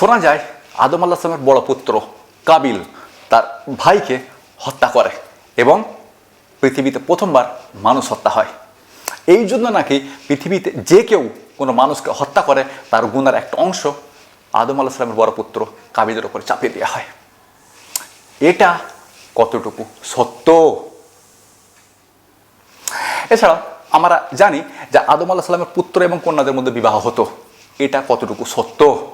শোনা যায় আদম আল্লাহ সালামের বড় পুত্র কাবিল তার ভাইকে হত্যা করে এবং পৃথিবীতে প্রথমবার মানুষ হত্যা হয়। এই জন্য নাকি পৃথিবীতে যে কেউ কোনো মানুষকে হত্যা করে, তার গুণার একটা অংশ আদম আল্লাহ সালামের বড় পুত্র কাবিলের উপরে চাপিয়ে দেওয়া হয়। এটা কতটুকু সত্য? এছাড়া আমরা জানি যে আদম আল্লাহ সাল্লামের পুত্র এবং কন্যাদের মধ্যে বিবাহ হতো। এটা কতটুকু সত্য?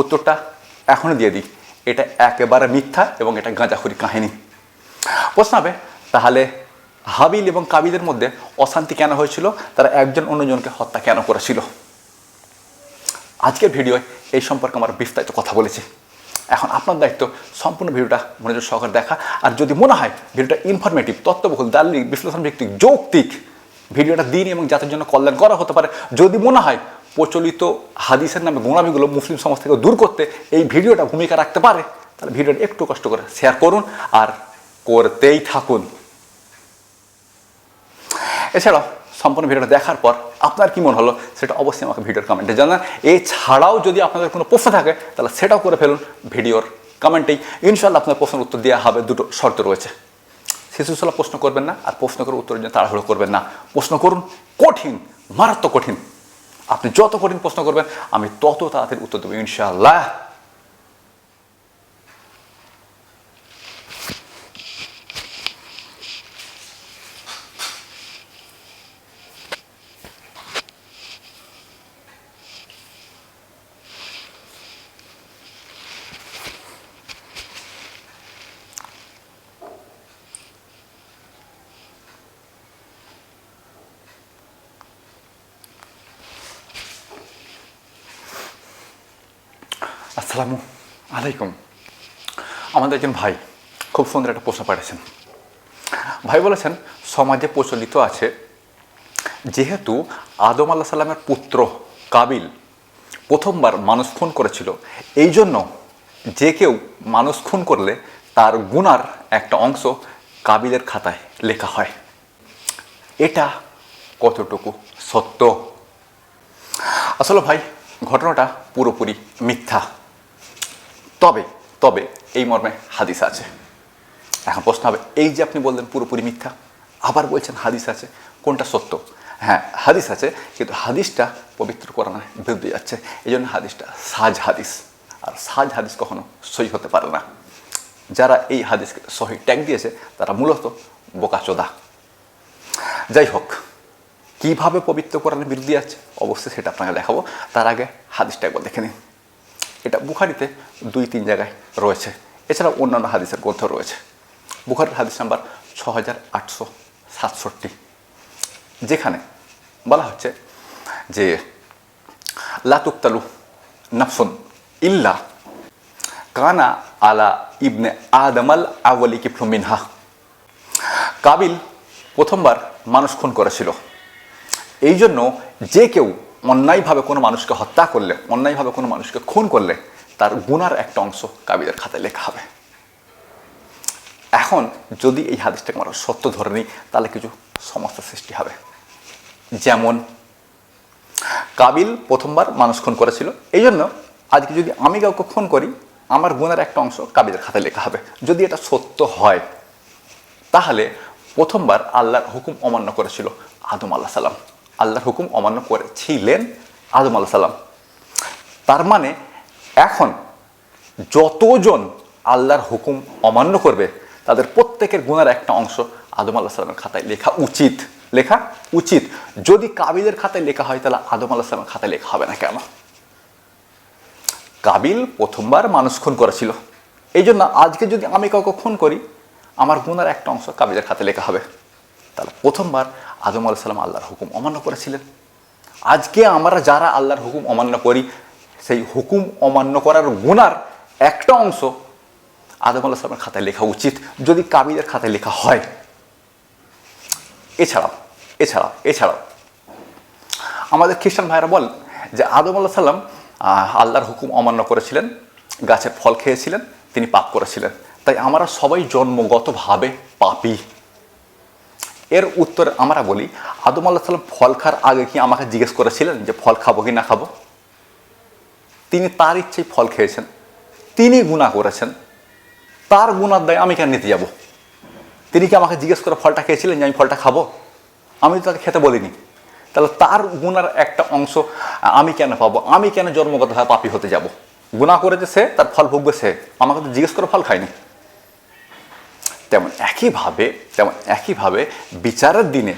উত্তরটা এখনই দিয়ে দিই। এটা একেবারে মিথ্যা এবং এটা গাঁজাখুরি কাহিনী। প্রশ্ন হবে, তাহলে হাবিল এবং কাবিলের মধ্যে অশান্তি কেন হয়েছিল? তারা একজন অন্যজনকে হত্যা কেন করেছিল? আজকের ভিডিওয় এই সম্পর্কে আমরা বিস্তারিত কথা বলেছি। এখন আপনার দায়িত্ব সম্পূর্ণ ভিডিওটা মনোযোগ সহকারে দেখা। আর যদি মনে হয় ভিডিওটা ইনফরমেটিভ তত্ত্ববহুল দার্লিক বিশ্লেষণ ভিত্তিক যৌক্তিক, ভিডিওটা দিন এবং জাতির জন্য কল্যাণ করা হতে পারে। যদি মনে হয় প্রচলিত হাদিসের নামে গোড়ামিগুলো মুসলিম সমাজ থেকে দূর করতে এই ভিডিওটা ভূমিকা রাখতে পারে, তাহলে ভিডিওটা একটু কষ্ট করে শেয়ার করুন আর করতেই থাকুন। এছাড়াও সম্পূর্ণ ভিডিওটা দেখার পর আপনার কি মনে হলো সেটা অবশ্যই আমাকে ভিডিওর কমেন্টে জানান। এছাড়াও যদি আপনাদের কোনো প্রশ্ন থাকে, তাহলে সেটাও করে ফেলুন ভিডিওর কমেন্টেই ইনশাল্লাহ আপনার প্রশ্নের উত্তর দেওয়া হবে, দুটো শর্ত রয়েছে। শিশুশালা প্রশ্ন করবেন না আর প্রশ্ন করে উত্তরের জন্য তাড়াহুড়ো করবেন না। প্রশ্ন করুন, কঠিন, মারাত্মক কঠিন। আপনি যত কঠিন প্রশ্ন করবেন আমি তত তাড়াতাড়ি উত্তর দেবো ইনশাআল্লাহ। আসসালামু আলাইকুম। আমাদের একজন ভাই খুব সুন্দর একটা প্রশ্ন পাঠিয়েছেন। ভাই বলেছেন, সমাজে প্রচলিত আছে, যেহেতু আদম আল্লাহ সাল্লামের পুত্র কাবিল প্রথমবার মানুষ খুন করেছিল, এই জন্য যে কেউ মানুষ খুন করলে তার গুনার একটা অংশ কাবিলের খাতায় লেখা হয়। এটা কতটুকু সত্য? আসলে ভাই, ঘটনাটা পুরোপুরি মিথ্যা। তবে তবে এই মর্মে হাদিস আছে। এখন প্রশ্ন হবে, এই যে আপনি বললেন পুরোপুরি মিথ্যা, আবার বলছেন হাদিস আছে, কোনটা সত্য? হ্যাঁ হাদিস আছে, কিন্তু হাদিসটা পবিত্র কোরআনের বিরুদ্ধে যাচ্ছে। এই জন্য হাদিসটা সাজ হাদিস। আর সাজ হাদিস কখনো সই হতে পারে না। যারা এই হাদিসকে সহি ট্যাগ দিয়েছে, তারা মূলত বোকাচোদা। যাই হোক, কীভাবে পবিত্র কোরআনের বিরুদ্ধে যাচ্ছে, অবশ্যই সেটা আপনাকে দেখাবো। তার আগে হাদিসটা একবার দেখে নিন। বুখারিতে দুই, তিন জায়গায় রয়েছে। এছাড়া অন্যান্য হাদিসের গ্রন্থ রয়েছে। বুখারির হাদিস নাম্বার ছ হাজার আটশো সাতষট্টি। যেখানে বলা হচ্ছে যে লাতুক্তালু নাফসুন ইল্লা কানা আলা ইবনে আদমাল আওয়ালি কিফলু মিনহা। কাবিল প্রথমবার মানুষ খুন করেছিল। এই জন্য যে কেউ অন্যায়ভাবে কোনো মানুষকে হত্যা করলে, অন্যায়ভাবে কোনো মানুষকে খুন করলে তার গুনার একটা অংশ কাবিলের খাতায় লেখা হবে। এখন যদি এই হাদিসটাকে আমরা সত্য ধরে নিই, তাহলে কিছু সমস্যার সৃষ্টি হবে। যেমন, কাবিল প্রথমবার মানুষ খুন করেছিল। এই জন্য আজকে যদি আমি কাউকে খুন করি, আমার গুণের একটা অংশ কাবিলের খাতায় লেখা হবে। যদি এটা সত্য হয়, তাহলে প্রথমবার আল্লাহর হুকুম অমান্য করেছিল আদম আল্লাহ সাল্লাম আল্লাহর হুকুম অমান্য করেছিলেন আদম আল্লাহ সাল্লাম তার মানে এখন যতজন আল্লাহর হুকুম অমান্য করবে, তাদের প্রত্যেকের গুণের একটা অংশ আদম আল্লাহ সাল্লামের খাতায় লেখা উচিত। লেখা উচিত। যদি কাবিলের খাতায় লেখা হয়, তাহলে আদম আল্লাহ সাল্লামের খাতায় লেখা হবে না কেন? কাবিল প্রথমবার মানুষ খুন করেছিল। এই জন্য আজকে যদি আমি কাউকে খুন করি, আমার গুণের একটা অংশ কাবিলের খাতে লেখা হবে। তাহলে প্রথমবার আদম আলাহ সাল্লাম আল্লাহর হুকুম অমান্য করেছিলেন। আজকে আমরা যারা আল্লাহর হুকুম অমান্য করি, সেই হুকুম অমান্য করার গুণার একটা অংশ আদম আল্লাহ সাল্লামের খাতায় লেখা উচিত। যদি কাবিলের খাতায় লেখা হয়, এছাড়াও এছাড়াও এছাড়াও, আমাদের খ্রিস্টান ভাইরা বলেন যে আদম আল্লাহ সাল্লাম আল্লাহর হুকুম অমান্য করেছিলেন গাছের ফল খেয়েছিলেন, তিনি পাপ করেছিলেন। তাই আমরা সবাই জন্মগতভাবে পাপী। এর উত্তর আমরা বলি, আদম আল্লাহ সাল্লাম ফল খাওয়ার আগে কি আমাকে জিজ্ঞেস করেছিলেন যে ফল খাব কি না খাব? তিনি তার ইচ্ছেই ফল খেয়েছেন, তিনি গুণা করেছেন, তার গুণার দায় আমি কেন নিতে যাব? তিনি কি আমাকে জিজ্ঞেস করে ফলটা খেয়েছিলেন যে আমি ফলটা খাব? আমি তো তাকে খেতে বলিনি। তাহলে তার গুণার একটা অংশ আমি কেন পাবো? আমি কেন জন্মগতভাবে পাপি হতে যাব? গুণা করেছে সে, তার ফল ভুগবে সে। আমাকে তো জিজ্ঞেস করে ফল খায়নি। তেমন একইভাবে তেমন একইভাবে বিচারের দিনে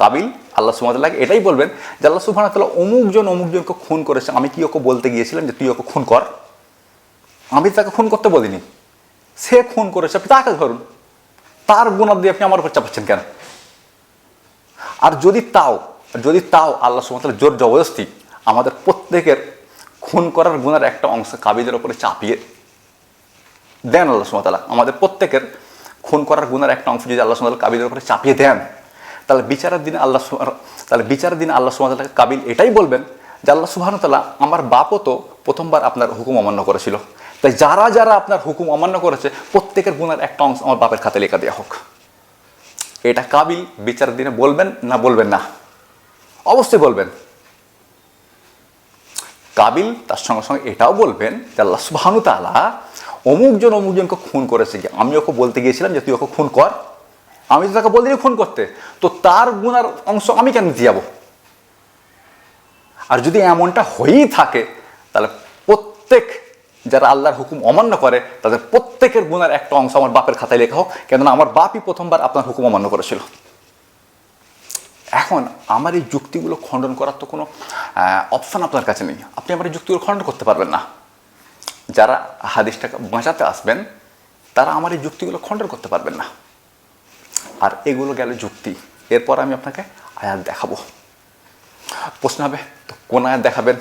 কাবিল আল্লাহ সুমাতাল্লাহকে এটাই বলবেন যে আল্লাহ সুবহান তাল্লাহ অমুকজন অমুকজনকে খুন করেছে। আমি কি ওকে বলতে গিয়েছিলাম যে তুই ওকে খুন কর? আমি তাকে খুন করতে বলিনি। সে খুন করেছে, আপনি তাকে ধরুন। তার গুণার দিয়ে আপনি আমার উপর চাপাচ্ছেন কেন? আর যদি তাও যদি তাও আল্লাহ সুমতাল জোর জবরদস্তি আমাদের প্রত্যেকের খুন করার গুণার একটা অংশ কাবিদের ওপরে চাপিয়ে দেন আল্লাহ সুমতালা আমাদের প্রত্যেকের খুন করার গুণার একটা অংশ যদি আল্লাহ সুমতাল কাবিদের উপরে চাপিয়ে দেন, তাহলে বিচারের দিনে আল্লাহ তাহলে বিচারের দিন আল্লাহ সুমতাল্লাহ কাবিল এটাই বলবেন যে আল্লাহ সুবাহতাল্লাহ আমার বাপও তো প্রথমবার আপনার হুকুম অমান্য করেছিল। তাই যারা যারা আপনার হুকুম অমান্য করেছে, প্রত্যেকের গুণার একটা অংশ আমার বাপের খাতে লেখা দেওয়া হোক। এটা কাবিল বিচারের দিনে বলবেন না বলবেন না? অবশ্যই বলবেন। কাবিল তার সঙ্গে সঙ্গে এটাও বলবেন যে আল্লাহ সুবাহানু তালা অমুকজন অমুকজনকে খুন করেছে। যে আমি ওকে বলতে গিয়েছিলাম যে তুই ওকে খুন কর। আমি তো তাকে বলিনি খুন করতে। তো তার গুণার অংশ আমি কেন নিতে যাব? আর যদি এমনটা হয়েই থাকে, তাহলে প্রত্যেক যারা আল্লাহর হুকুম অমান্য করে, তাদের প্রত্যেকের গুণার একটা অংশ আমার বাপের খাতায় লেখা হোক। কেননা আমার বাপই প্রথমবার আপনার হুকুম অমান্য করেছিল। এখন আমার এই যুক্তিগুলো খণ্ডন করার তো কোনো অপশান আপনার কাছে নেই। আপনি আমার এই যুক্তিগুলো খণ্ডন করতে পারবেন না। যারা হাদিসটাকে বাঁচাতে আসবেন, তারা আমার এই যুক্তিগুলো খণ্ডন করতে পারবেন না। আর এগুলো গেল যুক্তি। এরপর আমি আপনাকে আয়াত দেখাবো। প্রশ্ন হবে, তো কোন আয়াত দেখাবেন?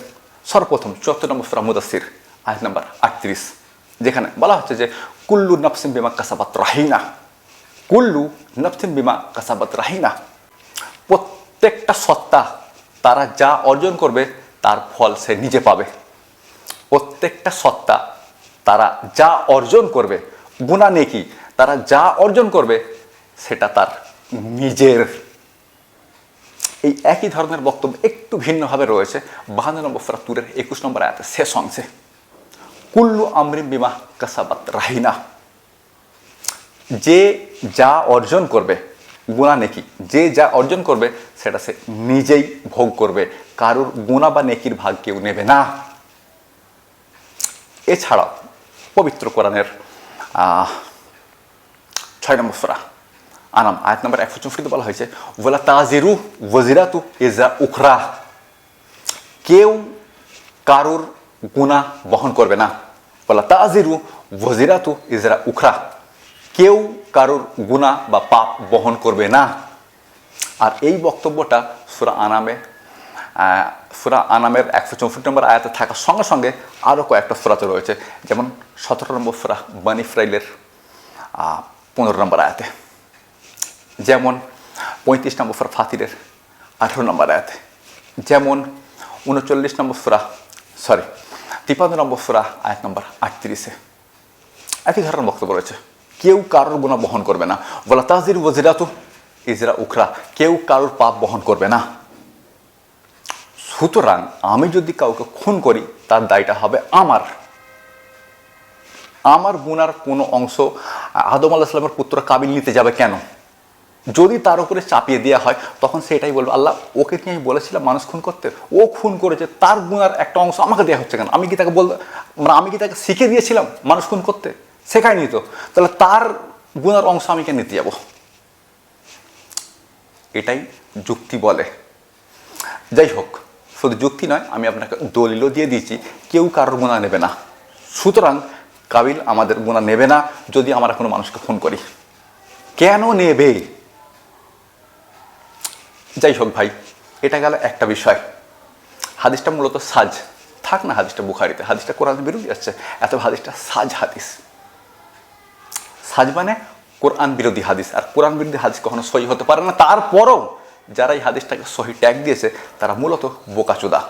সর্বপ্রথম চুয়াত্তর নম্বর সুরা মুদাসির আয়াত নাম্বার আটত্রিশ। যেখানে বলা হচ্ছে যে, কুল্লু নফসিম বিমা কাসাবাত রাহিনা। কুল্লু নফসিম বিমা কাসাবাত রাহিনা। প্রত্যেকটা সত্তা তারা যা অর্জন করবে, তার ফল সে নিজে পাবে। প্রত্যেকটা সত্তা তারা যা অর্জন করবে, গুণা নেকি, তারা যা অর্জন করবে, সেটা তার নিজের। এই একই ধরনের বক্তব্য একটু ভিন্নভাবে রয়েছে। বাহান্ন নম্বর ফ্রাতুরের একুশ নম্বর আয়াতে শেষ অংশে কুল্লু আমরিম বিমা কাসাবাত রাহিনা, যে যা অর্জন করবে গুণা নেকি। যে যা অর্জন করবে, সেটা সে নিজেই ভোগ করবে। কারোর গুণা বা নেকির ভাগ কেউ নেবে না। এছাড়াও পবিত্র কোরআনের ছয় নম্বর সুরা, আনাম, আয়াত নম্বর একশো চৌষট্টিতে বলা হয়েছে ওলা তাজিরু ওজিরাতু ইজা উখরা। কেউ কারুর গুণা বহন করবে না। বলা তাজিরু ওজিরাতু ইজরা উখরা। কেউ কারুর গুণা বা পাপ বহন করবে না। আর এই বক্তব্যটা সুরা আনামে সুরা আনামের একশো চৌষট্টি নম্বর আয়াতে থাকার সঙ্গে সঙ্গে আরও কয়েকটা সুরাতে রয়েছে, যেমন সতেরো নম্বর সুরা বানি ফ্রাইলের পনেরো নম্বর আয়াতে। যেমন পঁয়ত্রিশ নম্বর সুরা ফাতিরের আঠেরো নম্বর আয়াতে। যেমন উনচল্লিশ নম্বর সুরা সরি তিপান্ন নম্বর সুরা আয়াত নম্বর আটত্রিশে। একই ধরনের বক্তব্য রয়েছে। কেউ কারোর গুণা বহন করবে না। বলা তাজির ওজিরাতু ইজরা উখরা, কেউ কারোর পাপ বহন করবে না। সুতরাং আমি যদি কাউকে খুন করি, তার দায়টা হবে আমার। আমার গুনার কোনো অংশ আদম আল্লাহ সাল্লামের পুত্র কাবিল নিতে যাবে কেন? যদি তার উপরে চাপিয়ে দেওয়া হয়, তখন সেটাই বলব, আল্লাহ, ওকে কি আমি বলেছিলাম মানুষ খুন করতে? ও খুন করেছে, তার গুনার একটা অংশ আমাকে দেওয়া হচ্ছে কেন? আমি কি তাকে বল মানে আমি কি তাকে শিখে দিয়েছিলাম মানুষ খুন করতে? শেখায়নি তো তাহলে তার গুনার অংশ আমি কেন নিতে যাব? এটাই যুক্তি বলে। যাই হোক, শুধু যুক্তি নয়, আমি আপনাকে দলিলও দিয়ে দিয়েছি, কেউ কারোর গুণা নেবে না। সুতরাং কাবিল আমাদের গুণা নেবে না যদি আমরা কোনো মানুষকে ফোন করি। কেন নেবে? যাই হোক ভাই, এটা গেল একটা বিষয়। হাদিসটা মূলত সাজ। থাক না হাদিসটা বুখারিতে, হাদিসটা কোরআন বিরোধী যাচ্ছে এত হাদিসটা সাজ হাদিস। সাজ মানে কোরআন বিরোধী হাদিস। আর কোরআন বিরোধী হাদিস কখনো সহি হতে পারে না। তারপরও যারা এই হাদিসটাকে সহি ট্যাগ দিয়েছে, তারা মূলত বোকাচোদা।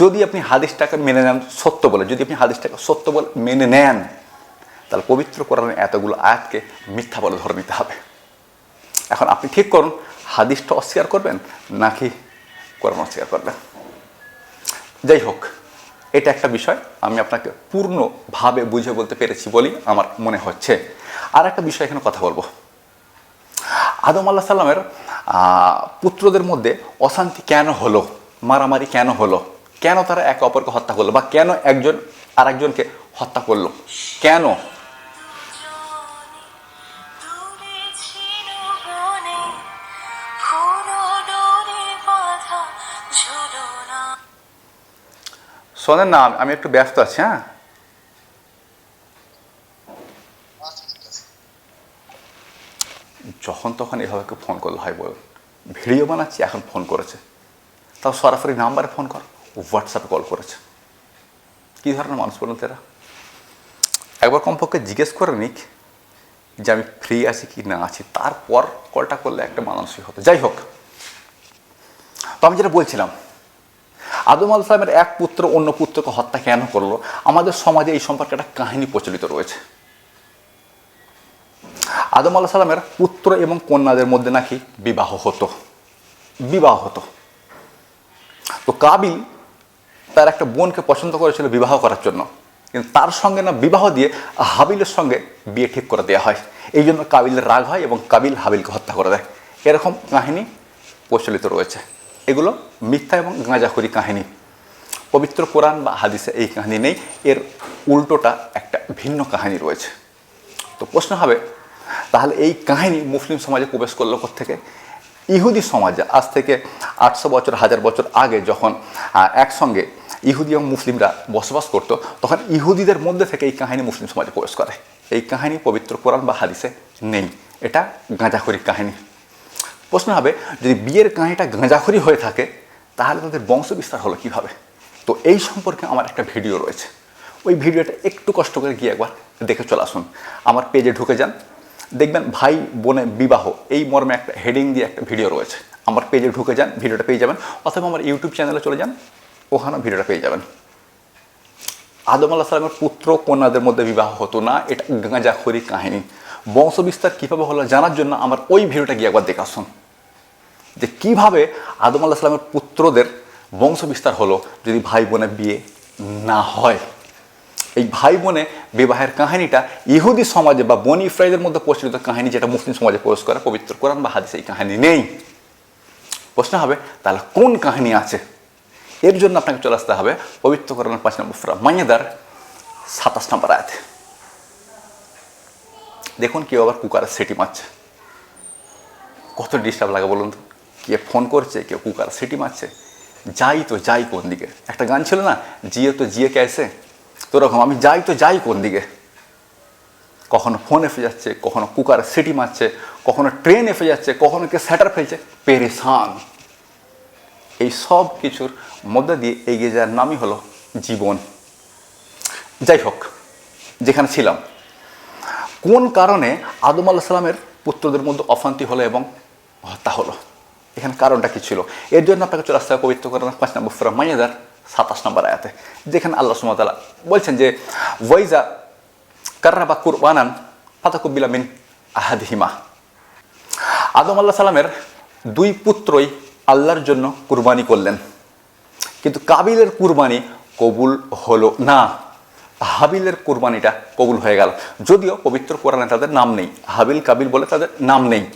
যদি আপনি হাদিসটাকে মেনে নেন সত্য বলে, যদি আপনি হাদিসটাকে সত্য বলে মেনে নেন, তাহলে পবিত্র কোরআনের এতগুলো আয়াতকে মিথ্যা বলে ধরে নিতে হবে। এখন আপনি ঠিক করুন, হাদিসটা অস্বীকার করবেন নাকি কোরআন অস্বীকার করবেন? যাই হোক এটা একটা বিষয়, আমি আপনাকে পূর্ণভাবে বুঝে বলতে পেরেছি বলেই আমার মনে হচ্ছে। আর একটা বিষয় এখানে কথা বলব। আদম আল্লাহ সাল্লামের পুত্রদের মধ্যে অশান্তি কেন হলো? মারামারি কেন হলো? কেন তারা একে অপরকে হত্যা করল? বা কেন একজন আর একজনকে হত্যা করল? কেন? শোনেন না, আমি একটু ব্যস্ত আছি হ্যাঁ? যখন তখন এভাবে কেউ ফোন করলে হয় বল ভিডিও বানাচ্ছি, এখন ফোন করেছে। তাও সরাসরি নাম্বারে ফোন কর হোয়াটসঅ্যাপে কল করেছে। কী ধরনের মানুষ বলুন তো এরা? একবার কমপক্ষে জিজ্ঞেস করে নিক যে আমি ফ্রি আছি কি না আছি, তারপর কলটা করলে একটা মানুষই হতো। যাই হোক, তো আমি যেটা বলছিলাম আদম আল এক পুত্র অন্য পুত্রকে হত্যা কেন করল? আমাদের সমাজে এই সম্পর্কে একটা কাহিনী প্রচলিত রয়েছে। আদম আল্লাহ সালামের পুত্র এবং কন্যাদের মধ্যে নাকি বিবাহ হতো। বিবাহ হতো। তো কাবিল তার একটা বোনকে পছন্দ করেছিল বিবাহ করার জন্য। কিন্তু তার সঙ্গে না বিবাহ দিয়ে হাবিলের সঙ্গে বিয়ে ঠিক করে দেওয়া হয়। এই জন্য কাবিলের রাগ হয় এবং কাবিল হাবিলকে হত্যা করে দেয়। এরকম কাহিনী প্রচলিত রয়েছে। এগুলো মিথ্যা এবং গাঁজাখুরি কাহিনী। পবিত্র কোরআন বা হাদিসে এই কাহিনী নেই, এর উল্টোটা একটা ভিন্ন কাহিনী রয়েছে। তো প্রশ্ন হবে, তাহলে এই কাহিনী মুসলিম সমাজে প্রবেশ করল থেকে ইহুদি সমাজে। আজ থেকে আটশো বছর, হাজার বছর আগে যখন একসঙ্গে ইহুদি এবং মুসলিমরা বসবাস করত, তখন ইহুদিদের মধ্যে থেকে এই কাহিনী মুসলিম সমাজে প্রবেশ করে। এই কাহিনী পবিত্র কোরআন বা হাদিসে নেই। এটা গাঁজাখড়ির কাহিনী। প্রশ্ন হবে, যদি বিয়ের কাহিনীটা গাঁজাখড়ি হয়ে থাকে, তাহলে তাদের বংশ বিস্তার হলো কীভাবে? তো এই সম্পর্কে আমার একটা ভিডিও রয়েছে। ওই ভিডিওটা একটু কষ্ট করে গিয়ে একবার দেখে চলে আসুন। আমার পেজে ঢুকে যান। দেখবেন ভাই বোনে বিবাহ, এই মর্মে একটা হেডিং দিয়ে একটা ভিডিও রয়েছে। আমার পেজে ঢুকে যান, ভিডিওটা পেয়ে যাবেন। অথবা আমার ইউটিউব চ্যানেলে চলে যান, ওখানেও ভিডিওটা পেয়ে যাবেন। আদম আল্লাহ সালামের পুত্র কন্যাদের মধ্যে বিবাহ হতো না, এটা গাঁজাখড়ি কাহিনী। বংশবিস্তার কীভাবে হলো জানার জন্য আমার ওই ভিডিওটা গিয়ে একবার দেখে আসুন যে কীভাবে আদম আল্লাহ সালামের পুত্রদের বংশবিস্তার হলো যদি ভাই বোনের বিয়ে না হয়। এই ভাই বোনে বিবাহের কাহিনীটা ইহুদি সমাজে বা বনি ইসরায়েলের মধ্যে প্রচলিত কাহিনী যেটা মুসলিম সমাজে প্রবেশ করে, পবিত্র কোরআন বা হাদিসে এই কাহিনী নেই। প্রশ্ন হবে, তাহলে কোন কাহিনী আছে? এর জন্য আপনাকে চলে আসতে হবে পবিত্র কোরআনের পাঁচ নম্বর সুরা মাইয়াদার সাতাশ নম্বর আয়াত। দেখুন কেউ আবার কুকারে সিটি মারছে। কত ডিস্টার্ব লাগে বলুন তো? কে ফোন করছে, কেউ কুকার সিটি মারছে। যাই তো যাই কোন দিকে। একটা গান ছিল না জিয়ে তো জিয়ে ক্যাসে? তো রকম আমি যাই তো যাই কোন দিকে? কখনো ফোন এসে যাচ্ছে কখনো কুকার সিটি মারছে, কখনো ট্রেন এসে যাচ্ছে কখনো কে স্যাটার ফেলছে। পেরেশান। এই সব কিছুর মধ্যে দিয়ে এগিয়ে যাওয়ার নামই হলো জীবন। যাই হোক, যেখানে ছিলাম কোন কারণে আদম আল্লাহ সালামের পুত্রদের মধ্যে অশান্তি হলো এবং হত্যা হলো? এখানে কারণটা কি ছিল? এর জন্য আপনাকে চলে আসতে হবে পবিত্র করেন পাঁচ নম্বর ফুরা মাইয়াদার সাতাশ নম্বর আয়াতে, যেখানে আল্লাহ সুমতালা বলছেন যে, ওয়াইজা কার্রা বা কুরবানান ফাতাকুবিলা মিন আহাদিহিমা। আদম আল্লাহ সালামের দুই পুত্রই আল্লাহর জন্য কুরবানি করলেন। কিন্তু কাবিলের কুরবানি কবুল হলো না। হাবিলের কুরবানিটা কবুল হয়ে গেল। যদিও পবিত্র কোরআনে তাদের নাম নেই। হাবিল কাবিল বলে তাদের নাম নেই।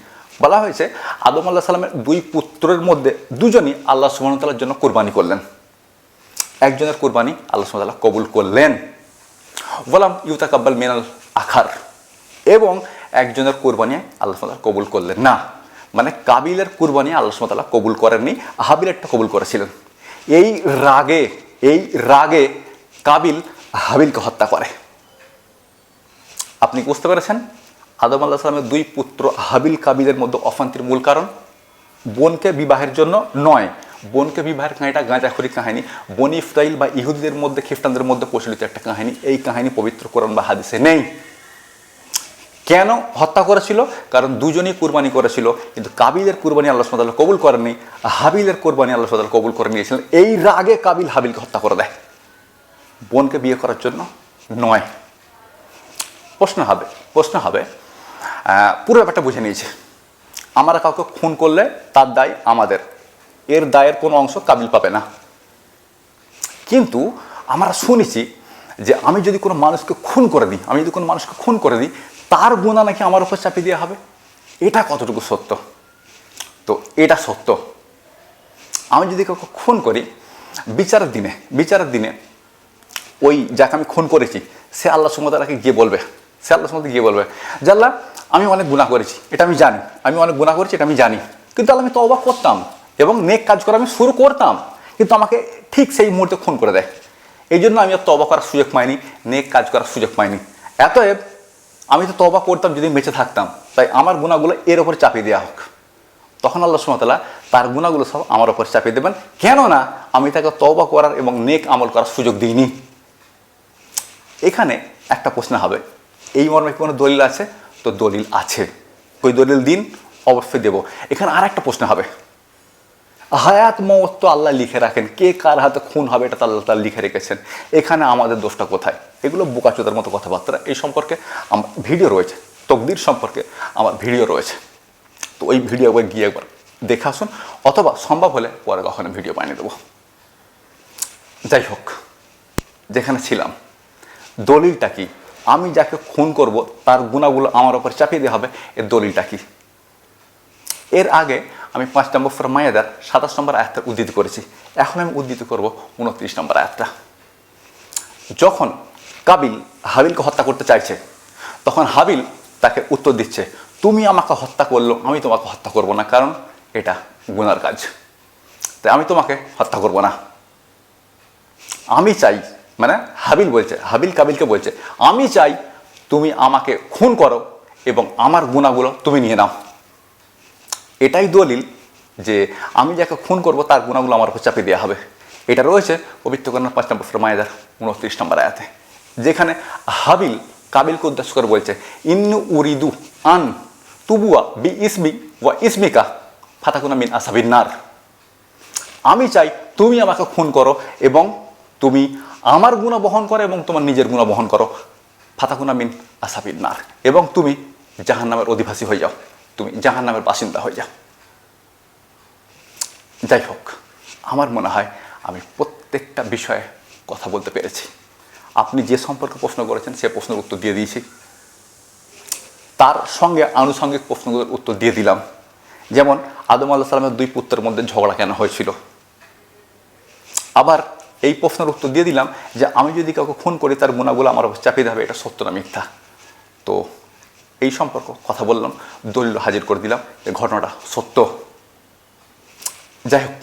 বলা হয়েছে, আদম আল্লাহ সালামের দুই পুত্রের মধ্যে দুজনই আল্লাহ সুমতালার জন্য কুরবানি করলেন। একজনের কুরবানি আল্লাহ সুমতাল্লাহ কবুল করলেন। বলাম ইউতাকাব্বাল মিনাল আখার। এবং একজনের কোরবানি আল্লাহ সুমতাল্লাহ কবুল করলেন না। মানে কাবিলের কুরবানি আল্লাহ সুমতাল্লাহ কবুল করেননি, হাবিলেরটা কবুল করেছিলেন। এই রাগে এই রাগে কাবিল হাবিলকে হত্যা করে। আপনি বুঝতে পেরেছেন? আদম আল্লাহ সালামের দুই পুত্র হাবিল কাবিলের মধ্যে অশান্তির মূল কারণ? বোনকে বিবাহের জন্য নয়। বোনকে বিবাহের কাহিনীটা গাঁজাখড়ি কাহিনী। বনি ইসরাইল বা ইহুদিদের মধ্যে, খ্রিস্টানদের মধ্যে প্রচলিত একটা কাহিনী। এই কাহিনী পবিত্র কোরআন বা হাদিসে নেই। কেন হত্যা করেছিল? কারণ দুজনেই কুরবানি করেছিল। কিন্তু কাবিলের কুরবানি আল্লাহ সাদাল কবুল করেননি। হাবিলের কুরবানি আল্লাহ সাদাল কবুল করে নিয়েছিলেন। এই রাগে কাবিল হাবিলকে হত্যা করে দেয়। বোনকে বিয়ে করার জন্য নয়। প্রশ্ন হবে প্রশ্ন হবে পুরো ব্যাপারটা বুঝে নিয়েছে। আমরা কাউকে খুন করলে তার দায় আমাদের। এর দায়ের কোনো অংশ কাবিল পাবে না। কিন্তু আমরা শুনেছি যে আমি যদি কোনো মানুষকে খুন করে দিই, আমি যদি কোনো মানুষকে খুন করে দিই, তার গুণা নাকি আমার উপর চাপিয়ে দেওয়া হবে? এটা কতটুকু সত্য? তো এটা সত্য। আমি যদি কাউকে খুন করি, বিচারের দিনে বিচারের দিনে ওই যাকে আমি খুন করেছি, সে আল্লাহ সুমতালাকে গিয়ে বলবে। সে আল্লাহ সুমতে গিয়ে বলবে। জাল্লা, আমি অনেক গুণা করেছি, এটা আমি জানি। আমি অনেক গুণা করেছি, এটা আমি জানি। কিন্তু আল্লাহ, আমি তবা করতাম এবং নেক কাজ করা আমি শুরু করতাম। কিন্তু আমাকে ঠিক সেই মুহূর্তে খুন করে দেয়। এই জন্য আমি আর তবা করার সুযোগ পাইনি, নেক কাজ করার সুযোগ পাইনি। এতএব আমি তো তবা করতাম, যদি বেঁচে থাকতাম, তাই আমার গুণাগুলো এর ওপর চাপিয়ে দেওয়া হোক। তখন আল্লাহ সুমতাল্লাহ তার গুণাগুলো সব আমার ওপর চাপিয়ে দেবেন। কেননা আমি তাকে তবা করার এবং নেক আমল করার সুযোগ দিইনি। এখানে একটা প্রশ্ন হবে। এই মর্মে কোনো দলিল আছে? তো দলিল আছে। ওই দলিল দিন, অবশ্যই দেব। এখানে আর একটা প্রশ্ন হবে। হায়াত মত তো আল্লাহ লিখে রাখেন। কে কার হাতে খুন হবে এটা তো আল্লাহ তাআলা লিখে রেখেছেন। এখানে আমাদের দোষটা কোথায়? এগুলো বোকাচোদার মতো কথাবার্তা। এই সম্পর্কে আমার ভিডিও রয়েছে। তকদির সম্পর্কে আমার ভিডিও রয়েছে। তো ওই ভিডিও গিয়ে একবার দেখে আসুন, অথবা সম্ভব হলে পরে কখনো ভিডিও বানিয়ে দেবো। যাই হোক, যেখানে ছিলাম দলিলটা কি? আমি যাকে খুন করব, তার গুণাগুলো আমার ওপর চাপিয়ে দেওয়া হবে, এর দলিলটা কি? এর আগে আমি পাঁচ নম্বর ফর মায়াদার সাতাশ নম্বর আয়াতটা উদ্ধৃত করেছি। এখন আমি উদ্ধৃত করব উনত্রিশ নম্বর আয়াতটা। যখন কাবিল হাবিলকে হত্যা করতে চাইছে, তখন হাবিল তাকে উত্তর দিচ্ছে, তুমি আমাকে হত্যা করল, আমি তোমাকে হত্যা করব না, কারণ এটা গুনার কাজ। তাই আমি তোমাকে হত্যা করব না। আমি চাই মানে হাবিল বলছে, হাবিল কাবিলকে বলছে, আমি চাই তুমি আমাকে খুন করো এবং আমার গুণাগুলো তুমি নিয়ে নাও। এটাই দলিল যে আমি যাকে খুন করব, তার গুণাগুলো আমার উপর চাপিয়ে দেওয়া হবে। এটা রয়েছে পবিত্র কন্যা পাঁচ নম্বর মায়েদার উনত্রিশ নম্বর আয়াতে, যেখানে হাবিল কাবিলকে উদ্দেশ্য করে বলছে, ইন্নু উরিদু আন তুবুয়া বি ইসমি ওয়া ইসমিকা ফাতাকুনা মিন আসাবিন নার। আমি চাই তুমি আমাকে খুন করো এবং তুমি আমার গুণা বহন করো এবং তোমার নিজের গুণা বহন করো। ফাতাকুনা মিন আসাবিন নার। এবং তুমি জাহান নামের অধিবাসী হয়ে যাও। তুমি জাহান নামের বাসিন্দা হয়ে যাও। যাই হোক, আমার মনে হয় আমি প্রত্যেকটা বিষয়ে কথা বলতে পেরেছি। আপনি যে সম্পর্কে প্রশ্ন করেছেন, সে প্রশ্নের উত্তর দিয়ে দিয়েছি। তার সঙ্গে আনুষঙ্গিক প্রশ্নগুলোর উত্তর দিয়ে দিলাম। যেমন, আদম আল্লাহ সালামের দুই পুত্রের মধ্যে ঝগড়া কেন হয়েছিল? আবার এই প্রশ্নের উত্তর দিয়ে দিলাম যে আমি যদি কাউকে খুন করি, তার গুণাগুলো আমার চাপিয়ে দেবে এটা সত্য না, মিথ্যা। তো এই সম্পর্ক কথা বললাম, দলিল হাজির করে দিলাম যে ঘটনাটা সত্য। যাই হোক,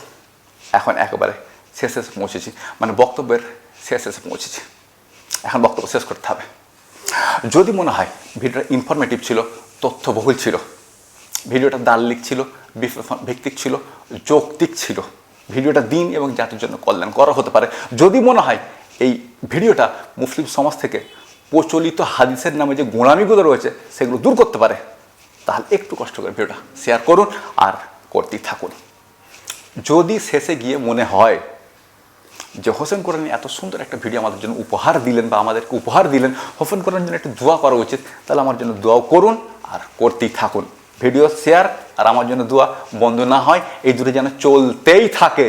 এখন একেবারে শেষ, শেষে পৌঁছেছি। মানে বক্তব্যের শেষ, শেষে পৌঁছেছি। এখন বক্তব্য শেষ করতে হবে। যদি মনে হয় ভিডিওটা ইনফরমেটিভ ছিল, তথ্যবহুল ছিল, ভিডিওটা দার্লিক ছিল ভিত্তিক ছিল, যৌক্তিক ছিল ভিডিওটা দিন এবং জাতির জন্য কল্যাণ করা হতে পারে। যদি মনে হয় এই ভিডিওটা মুসলিম সমাজ থেকে প্রচলিত হাদিসের নামে যে গোড়ামিগুলো রয়েছে, সেগুলো দূর করতে পারে, তাহলে একটু কষ্ট করে ভিডিওটা শেয়ার করুন আর করতেই থাকুন। যদি শেষে গিয়ে মনে হয় যে হোসেন কোরআনী এত সুন্দর একটা ভিডিও আমাদের জন্য উপহার দিলেন বা আমাদেরকে উপহার দিলেন, হোসেন কোরআনের জন্য একটু দোয়া করা উচিত, তাহলে আমার জন্য দোয়াও করুন আর করতেই থাকুন। ভিডিও শেয়ার আর আমার জন্য দোয়া। বন্ধ না হয় এই দুটো যেন চলতেই থাকে।